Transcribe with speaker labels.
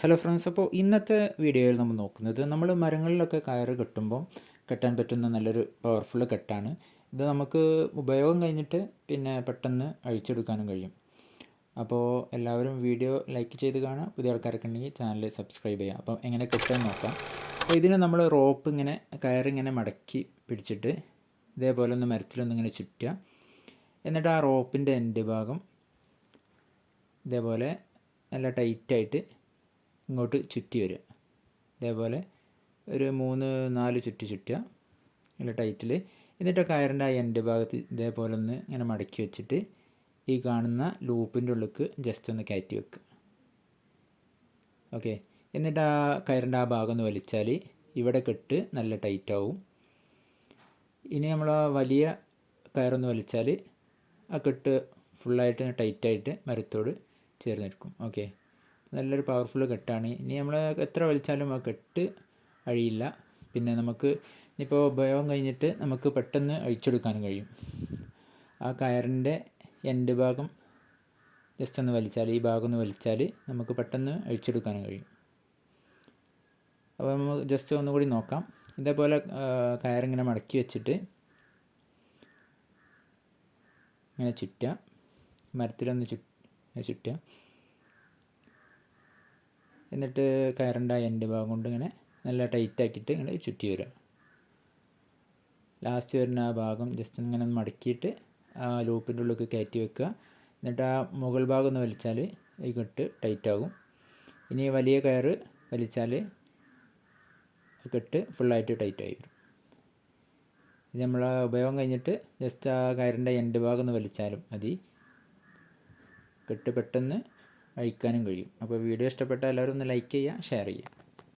Speaker 1: Hello friends അപ്പോൾ ഇന്നത്തെ വീഡിയോയിൽ നമ്മൾ നോക്കുന്നത് നമ്മൾ മരങ്ങളിലൊക്കെ കയറ് കെട്ടുമ്പോൾ കെട്ടാൻ പറ്റുന്ന നല്ലൊരു പവർഫുൾ കെട്ടാണ്. ഇത് നമുക്ക് ഉപയോഗം കഴിഞ്ഞിട്ട് പിന്നെ പെട്ടെന്ന് അഴിച്ചെടുക്കാനും കഴിയും. അപ്പോൾ എല്ലാവരും വീഡിയോ ലൈക്ക് ചെയ്ത് കാണാം പുതിയ ആൾക്കാരൊക്കെ ഉണ്ടെങ്കിൽ ചാനൽ സബ്സ്ക്രൈബ് ചെയ്യാം അപ്പം എങ്ങനെ കെട്ടാൻ നോക്കാം. അപ്പോൾ ഇതിന് നമ്മൾ റോപ്പ് ഇങ്ങനെ കയറിങ്ങനെ മടക്കി പിടിച്ചിട്ട് ഇതേപോലെ ഒന്ന് മരത്തിലൊന്ന് ഇങ്ങനെ ചുറ്റുക. എന്നിട്ട് ആ റോപ്പിന്റെ എൻഡ് ഭാഗം ഇതേപോലെ നല്ല ടൈറ്റായിട്ട് ഇങ്ങോട്ട് ചുറ്റി വരിക. ഇതേപോലെ ഒരു മൂന്ന് നാല് ചുറ്റി ചുറ്റുക. നല്ല ടൈറ്റിൽ എന്നിട്ട് അയറിന്റെ ആ എന്റെ ഭാഗത്ത് ഇതേപോലെ ഒന്ന് ഇങ്ങനെ മടക്കി വെച്ചിട്ട് ഈ കാണുന്ന ലൂപ്പിന്റെ ഉള്ളിലേക്ക് ജസ്റ്റ് ഒന്ന് കയറ്റി വെക്കുക. ഓക്കെ എന്നിട്ട് ആ കയറിന്റെ ആ ഭാഗം ഒന്ന് വലിച്ചാൽ ഇവിടെ കെട്ട് നല്ല ടൈറ്റ് ആവും. ഇനി നമ്മൾ ആ വലിയ കയറൊന്ന് വലിച്ചാൽ ആ കെട്ട് ഫുള്ളായിട്ട് ടൈറ്റായിട്ട് മരത്തോട് ചേർന്ന് നിൽക്കും. ഓക്കെ നല്ലൊരു പവർഫുൾ കെട്ടാണ്. ഇനി നമ്മൾ എത്ര വലിച്ചാലും ആ കെട്ട് അഴിയില്ല. പിന്നെ നമുക്ക് ഇപ്പോൾ ഉപയോഗം കഴിഞ്ഞിട്ട് നമുക്ക് പെട്ടെന്ന് അഴിച്ചെടുക്കാനും കഴിയും. ആ കയറിന്റെ എൻഡ് ഭാഗം ജസ്റ്റ് ഒന്ന് വലിച്ചാൽ ഈ ഭാഗം ഒന്ന് വലിച്ചാൽ നമുക്ക് പെട്ടെന്ന് അഴിച്ചെടുക്കാനും കഴിയും. അപ്പോൾ നമുക്ക് ജസ്റ്റ് ഒന്നുകൂടി നോക്കാം. ഇതേപോലെ കയറിങ്ങനെ മടക്കി വെച്ചിട്ട് ഇങ്ങനെ ചുറ്റുക. മരത്തിലൊന്ന് ചു ചുറ്റുക. എന്നിട്ട് കയറിന്റെ എന്റെ ഭാഗം കൊണ്ട് ഇങ്ങനെ നല്ല ടൈറ്റ് ആക്കിയിട്ട് ഇങ്ങനെ ചുറ്റി വരിക. ലാസ്റ്റ് വരുന്ന ആ ഭാഗം ജസ്റ്റ് ഇങ്ങനെ മടക്കിയിട്ട് ആ ലൂപ്പിന്റെ ഉള്ളിൽ കയറ്റി വെക്കുക. എന്നിട്ട് ആ മുകൾ ഭാഗം ഒന്ന് വലിച്ചാൽ ഈ കെട്ട് ടൈറ്റ് ആകും. ഇനി വലിയ കയറ് വലിച്ചാൽ കെട്ട് ഫുള്ളായിട്ട് ടൈറ്റ് ആയി വരും. ഇത് നമ്മൾ ഉപയോഗം കഴിഞ്ഞിട്ട് ജസ്റ്റ് ആ കയറിന്റെ എൻഡ് ഭാഗം ഒന്ന് വലിച്ചാലും മതി. കെട്ട് പെട്ടെന്ന് അഴിക്കാനും കഴിയും. അപ്പോൾ വീഡിയോ ഇഷ്ടപ്പെട്ടാൽ എല്ലാവരും ഒന്ന് ലൈക്ക് ചെയ്യുക ഷെയർ ചെയ്യുക.